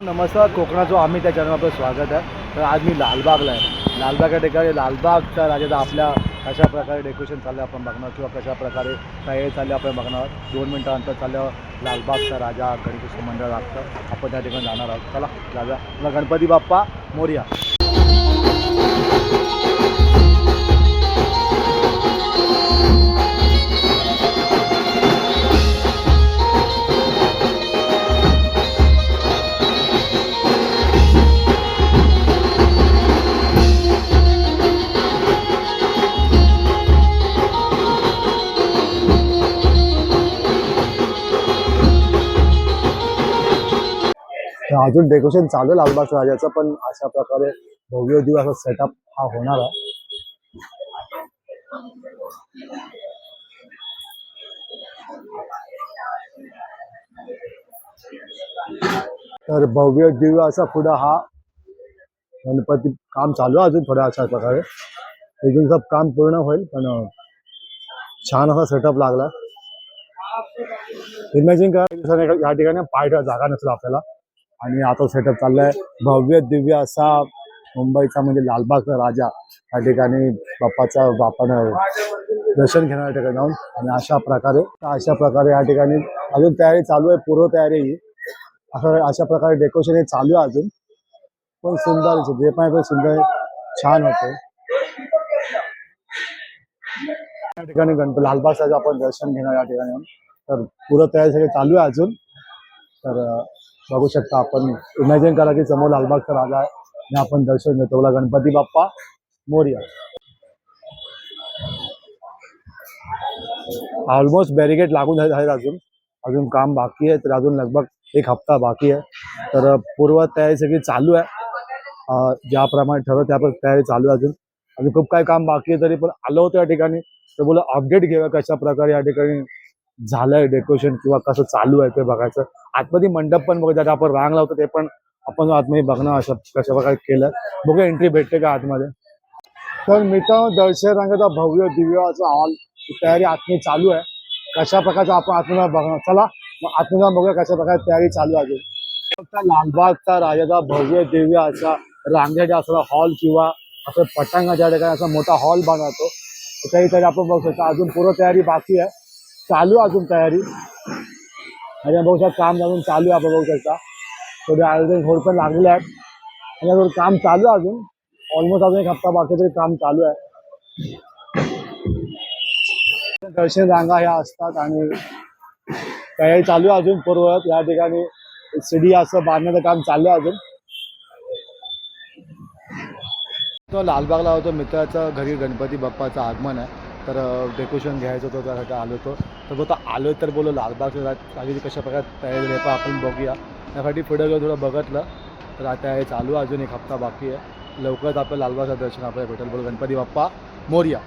नमस्कार कोकणाचं आम्ही त्या चॅनल आपलं स्वागत आहे. तर आज मी लालबागला आहे. लालबाग या ठिकाणी लालबागचा राजाचा आपल्या कशा प्रकारे डेकोरेशन चाललं आपण बघणार किंवा कशा प्रकारे तयारी चालली आपण बघणार. दोन मिनटानंतर चालल्यावर लालबागचा राजा गणेश मंडळ लागतं आपण त्या ठिकाणी जाणार आहोत. चला राजा गणपती बाप्पा मोर्या. अजून डेकोरेशन चालू लालबाग राजाचं पण अशा प्रकारे भव्य दिवस सेटअप हा होणार आहे. तर भव्य दिव्य असा पुढं हा गणपती काम चालू आहे अजून थोड्या अशा प्रकारे. एक दिवसात काम पूर्ण होईल पण छान असा सेटअप लागला. इमॅजिन करा या ठिकाणी पाय जागा नसेल आपल्याला. आणि आता सेटअप चाललाय. भव्य दिव्य असा मुंबईचा म्हणजे लालबागचा राजा या ठिकाणी बाप्पाचा आपण दर्शन घेणार ठिकाणी जाऊन आणि अशा प्रकारे अशा प्रकारे या ठिकाणी अजून तयारी चालू आहे पूर्व तयारी ही असं अशा प्रकारे डेकोरेशन हे चालू आहे अजून. पण सुंदर जे पण आहे सुंदर छान होते या ठिकाणी गणपती लालबागचं आपण दर्शन घेणार या ठिकाणी तर पूर्व तयारी सगळी चालू आहे अजून. तर बघू शकता आपण. इमॅजिन करा की समोर लालबागचा राजा आहे. आणि आपण दर्शन घेतो. बोला गणपती बाप्पा मोर्या. ऑलमोस्ट बॅरिगेट लागून झाले आहेत अजून. अजून काम बाकी आहे. तर अजून लगभग एक हप्ता बाकी आहे. तर पूर्व तयारी सगळी चालू आहे. ज्याप्रमाणे ठरव त्याप्रमाणे तयारी चालू आहे अजून. अजून खूप काही काम बाकी आहे तरी पण आलो होतो या ठिकाणी. तर बोला अपडेट घेऊया कशा प्रकारे या ठिकाणी. झालंय डेकोरेशन किंवा कसं चालू आहे ते बघायचं. आतमध्ये मंडप पण बघू ज्यात आपण रांग लावतो ते पण आपण आतमध्ये बघणं अशा कशा प्रकारे केलं. बघूया एंट्री भेटते का आतमध्ये. तर मित्र दर्शन रंगाचा भव्य दिव्याचा हॉल तयारी आतमध्ये चालू आहे. कशा प्रकारचं आपण आतमध्ये बघणार? चला मग आतमध्ये जाऊन बघूया कशा प्रकारे तयारी चालू आहे. फक्त लालबागचा राजाचा भव्य दिव्य असा रांगेचा असला हॉल किंवा असं पटांगाच्या ठिकाणी असा मोठा हॉल बनवतो त्याही तरी आपण बघू शकतो. अजून पूर्ण तयारी बाकी आहे. चालू अजून तयारी. आणि बघू शकता काम अजून चालू आहे आपण बघू शकता. थोडे आयोजन थोडं पण लागलेले आहेत. आणि अजून काम चालू आहे अजून. ऑलमोस्ट अजून एक हप्ता बाकी तरी काम चालू आहे. दर्शन रांगा ह्या असतात आणि तयारी चालू आहे अजून पूर्वत या ठिकाणी सिडी असं बांधण्याचं काम चालू आहे अजून. तो लालबागला होतो मित्राचं घरी गणपती बाप्पाचं आगमन आहे. तर डेकोरेशन घ्यायचं होतं त्यासाठी आलो होतो. तर बोलता आलो तर बोलो लालबागचं राजाची कशा प्रकारे तयारी झाली पण आपण बघूया. त्यासाठी पुढे गेलो थोडं बघितलं तर आता हे चालू अजून एक हप्ता बाकी आहे. लवकरच आपलं लालबागचं दर्शन आपल्याला भेटेल. बोल गणपती बाप्पा मोर्या.